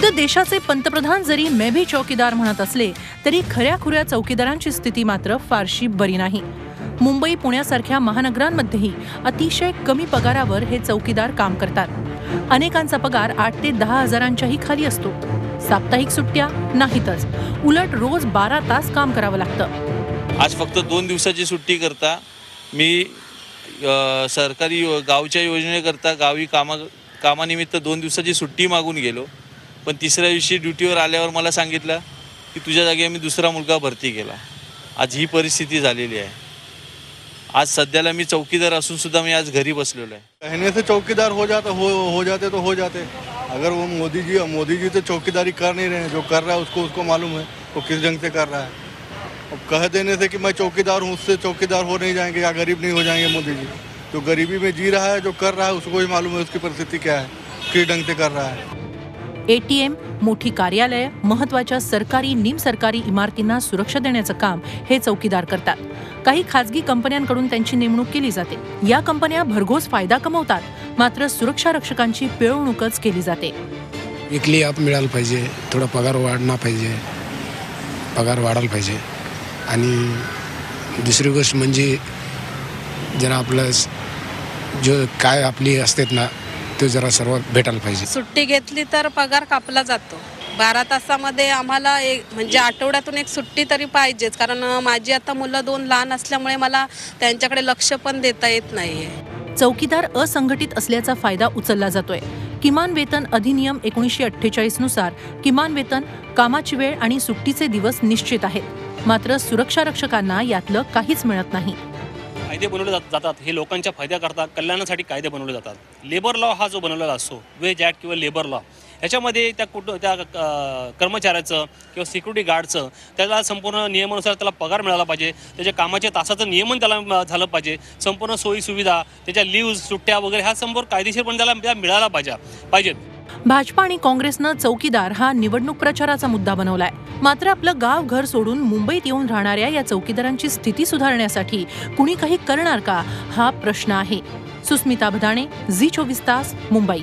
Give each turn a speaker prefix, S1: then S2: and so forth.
S1: खुद्द देशाचे पंतप्रधान जरी मैं भी चौकीदार म्हणत असले तरी खऱ्या खुऱ्या चौकीदारांची स्थिती मात्र फारशी बरी नाही. मुंबई पुण्यासारख्या महानगरांमध्येही अतिशय कमी पगारावर हे चौकीदार काम करतात. अनेकांचा पगार आठ ते दहा हजारांच्याही खाली असतो. साप्ताहिक सुट्ट्या नाहीतच. उलट रोज बारा तास काम करावं लागतं.
S2: आज फक्त दोन दिवसाची सुट्टी करता मी सरकारी गावच्या योजनेकरता गावी कामा कामानिमित्त दोन दिवसाची सुट्टी मागून गेलो. पण तिसऱ्या दिवशी ड्युटीवर आल्यावर मला सांगितलं की तुझ्या जागी आम्ही दुसरा मुलगा भरती केला. आज ही परिस्थिती झालेली आहे. आज सध्याला मी चौकीदार असून सुद्धा मी आज घरी बसलेलो आहे.
S3: कहने से चौकीदार हो जाता हो हो जाते तो हो जाते. अगर वो मोदी जी मोदी जी तो चौकीदारी कर नहीं रहे हैं, जो कर रहा है उसको उसको मालूम है, वो किस ढंग से कर रहा है। अब कह देने से कि मैं चौकीदार हूँ, उससे चौकीदार हो नहीं जाएँगे, या गरीब नहीं हो जाएँगे मोदी जी जो गरीबी में जी रहा है, जो कर रहा है, उसको ही मालूम है उसकी परिस्थिति क्या है, किस ढंग से कर रहा है।
S1: एटीएम मोठी कार्यालय महत्त्वाच्या सरकारी निमसरकारी इमारतींना सुरक्षा देण्याचं काम हे चौकीदार करतात. काही खाजगी कंपन्यांकडून त्यांची नेमणूक केली जाते. या कंपन्या भरघोस फायदा कमवतात मात्र सुरक्षा रक्षकांची पिळवणूकच केली जाते.
S4: विकली आप मिळालं पाहिजे थोडा पगार वाढला पाहिजे पगार वाढायला पाहिजे. आणि दुसरी गोष्ट म्हणजे जरा आपलं जो काय आपली असतात ना तो जरा सर्व भेटायला पाहिजे.
S5: सुट्टी घेतली तर पगार कापला जातो. बारा तासामध्ये आम्हाला एक म्हणजे आठवड्यातून एक सुट्टी तरी पाहिजेच. कारण माझी आता मुलं दोन लहान असल्यामुळे मला त्यांच्याकडे लक्ष पण देता येत नाहीये.
S1: चौकीदार असंघटित असल्याचा फायदा उचलला जातोय. किमान वेतन अधिनियम एकोणीसशे अठ्ठेचाळीसनुसार किमान वेतन कामाची वेळ आणि सुट्टीचे दिवस निश्चित आहेत. मात्र सुरक्षा रक्षकांना यातलं काहीच मिळत नाही.
S6: कायदे बनवले जात जातात हे लोकांच्या फायद्याकरता कल्याणासाठी कायदे बनवले जातात. लेबर लॉ हा जो बनवलेला असतो वेज ॲक्ट किंवा लेबर लॉ ह्याच्यामध्ये त्या कुठं त्या कर्मचाऱ्याचं किंवा सिक्युरिटी गार्डचं त्याला संपूर्ण नियमानुसार त्याला पगार मिळाला पाहिजे त्याच्या कामाच्या तासाचं नियमन त्याला झालं पाहिजे संपूर्ण सोयीसुविधा त्याच्या लिव्ह सुट्ट्या वगैरे ह्या समोर कायदेशीर पण त्याला त्या मिळाला पाहिजे पाहिजेत.
S1: भाजपा आणि काँग्रेसनं चौकीदार हा निवडणूक प्रचाराचा मुद्दा बनवलाय. मात्र आपलं गाव घर सोडून मुंबईत येऊन राहणाऱ्या या चौकीदारांची स्थिती सुधारण्यासाठी कुणी काही करणार का? हा प्रश्न आहे. सुस्मिता भदाणे झी चोवीस तास मुंबई.